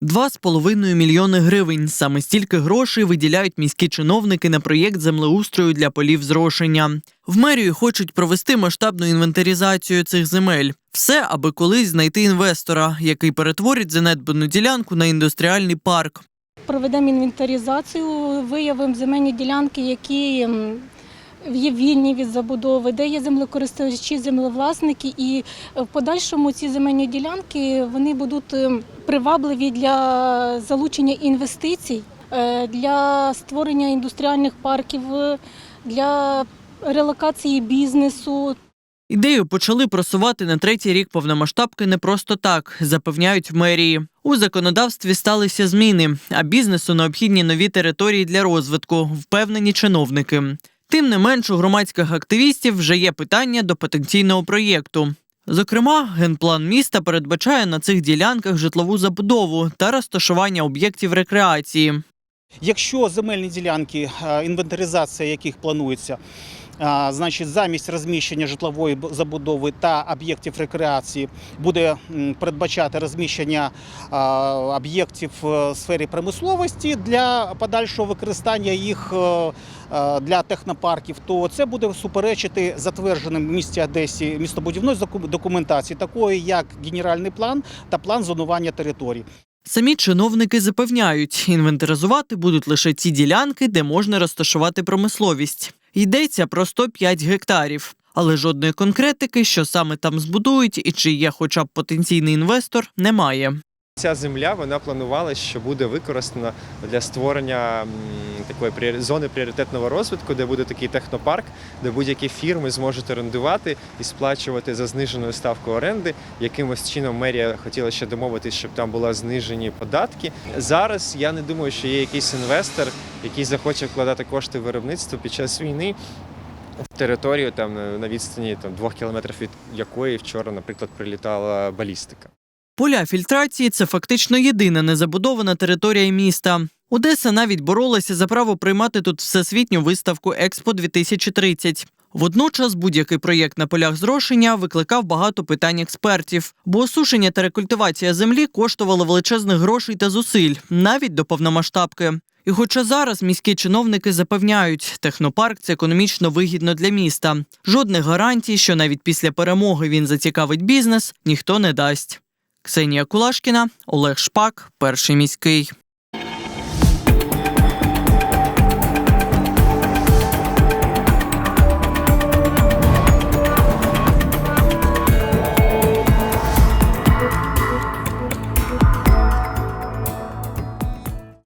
Два з половиною мільйони гривень. Саме стільки грошей виділяють міські чиновники на проєкт землеустрою для полів зрошення. В мерію хочуть провести масштабну інвентаризацію цих земель. Все, аби колись знайти інвестора, який перетворить занедбану ділянку на індустріальний парк. Проведемо інвентаризацію, виявимо земельні ділянки, які є вільні від забудови, де є землекористувачі, землевласники, і в подальшому ці земельні ділянки вони будуть ем, привабливі для залучення інвестицій, е, для створення індустріальних парків, е, для релокації бізнесу. Ідею почали просувати на третій рік повномасштабки не просто так, запевняють в мерії. У законодавстві сталися зміни, а бізнесу необхідні нові території для розвитку, впевнені чиновники. Тим не менш, у громадських активістів вже є питання до потенційного проєкту. Зокрема, генплан міста передбачає на цих ділянках житлову забудову та розташування об'єктів рекреації. Якщо земельні ділянки, е, інвентаризація яких планується, значить замість розміщення житлової забудови та об'єктів рекреації буде передбачати розміщення е, об'єктів в сфері промисловості для подальшого використання їх е, е, для технопарків, то це буде суперечити затвердженим в місті Одесі містобудівної документації, такої як генеральний план та план зонування територій. Самі чиновники запевняють, інвентаризувати будуть лише ті ділянки, де можна розташувати промисловість. Йдеться про 105 гектарів, але жодної конкретики, що саме там збудують і чи є хоча б потенційний інвестор, немає. Ця земля вона планувалася, що буде використана для створення такої зони пріоритетного розвитку, де буде такий технопарк, де будь-які фірми зможуть орендувати і сплачувати за зниженою ставкою оренди. Якимось чином мерія хотіла ще домовитись, щоб там були знижені податки. Зараз я не думаю, що є якийсь інвестор, який захоче вкладати кошти в виробництво під час війни. В територію там на- відстані там двох кілометрів від якої вчора, наприклад, прилітала балістика. Поля фільтрації це фактично єдина незабудована територія міста. Одеса навіть боролася за право приймати тут всесвітню виставку Експо 2030. Водночас будь-який проєкт на полях зрошення викликав багато питань експертів, бо осушення та рекультивація землі коштували величезних грошей та зусиль, навіть до повномасштабки. І хоча зараз міські чиновники запевняють, технопарк це економічно вигідно для міста. Жодних гарантій, що навіть після перемоги він зацікавить бізнес, ніхто не дасть. Ксенія Кулашкіна, Олег Шпак, перший міський.